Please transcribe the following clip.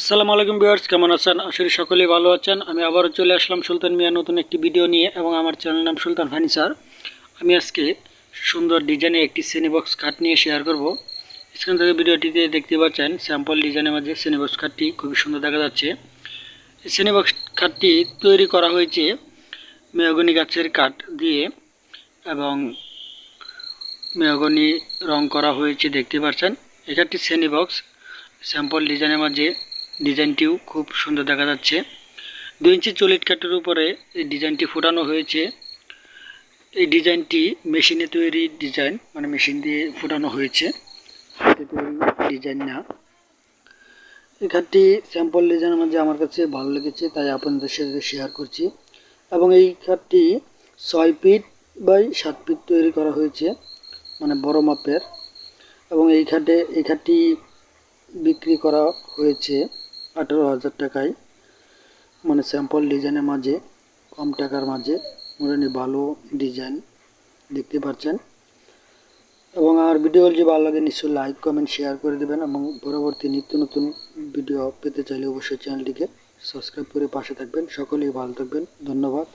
আসসালামু আলাইকুম ভিউয়ার্স, কেমন আছেন? আসলে সকলেই ভালো আছেন। আমি আবারও চলে আসলাম সুলতান মিয়া নতুন একটি ভিডিও নিয়ে এবং আমার চ্যানেল নাম সুলতান ফার্নিচার আমি আজকে সুন্দর ডিজাইনের একটি সেনিবক্স কাঠ নিয়ে শেয়ার করব। স্ক্রিন থেকে ভিডিওটিতে দেখতে পাচ্ছেন স্যাম্পল ডিজাইনের মাঝে সেনিবক্স কাঠটি খুবই সুন্দর দেখা যাচ্ছে। এই সেনিবক্স কাঠটি তৈরি করা হয়েছে মেহগনি গাছের কাঠ দিয়ে এবং মেহগনি রং করা হয়েছে, দেখতে পাচ্ছেন। এটা একটি শ্রেণি বক্স স্যাম্পল ডিজাইনের মাঝে ডিজাইনটিও খুব সুন্দর দেখা যাচ্ছে। দুই ইঞ্চি চলিট কাঠের উপরে এই ডিজাইনটি ফুটানো হয়েছে। এই ডিজাইনটি মেশিনে তৈরি ডিজাইন মানে মেশিন দিয়ে ফুটানো হয়েছে। ডিজাইন না। এই খাটটি স্যাম্পল ডিজাইনের মধ্যে আমার কাছে ভালো লেগেছে, তাই আপনাদের সাথে শেয়ার করছি। এবং এই খাটটি ছয় ফিট বাই সাত ফিট তৈরি করা হয়েছে মানে বড় মাপের। এবং এই খাটে, এই খাটটি বিক্রি করা হয়েছে। আঠেরো হাজার টাকায় মানে স্যাম্পল ডিজাইনের মাঝে, কম টাকার মাঝে, মোটামুটি ভালো ডিজাইন দেখতে পাচ্ছেন। এবং আমার ভিডিও যদি ভালো লাগে, নিশ্চয়ই লাইক কমেন্ট শেয়ার করে দেবেন এবং পরবর্তী নিত্য নতুন ভিডিও পেতে চাইলে অবশ্যই চ্যানেলটিকে সাবস্ক্রাইব করে পাশে থাকবেন। সকলেই ভালো থাকবেন। ধন্যবাদ।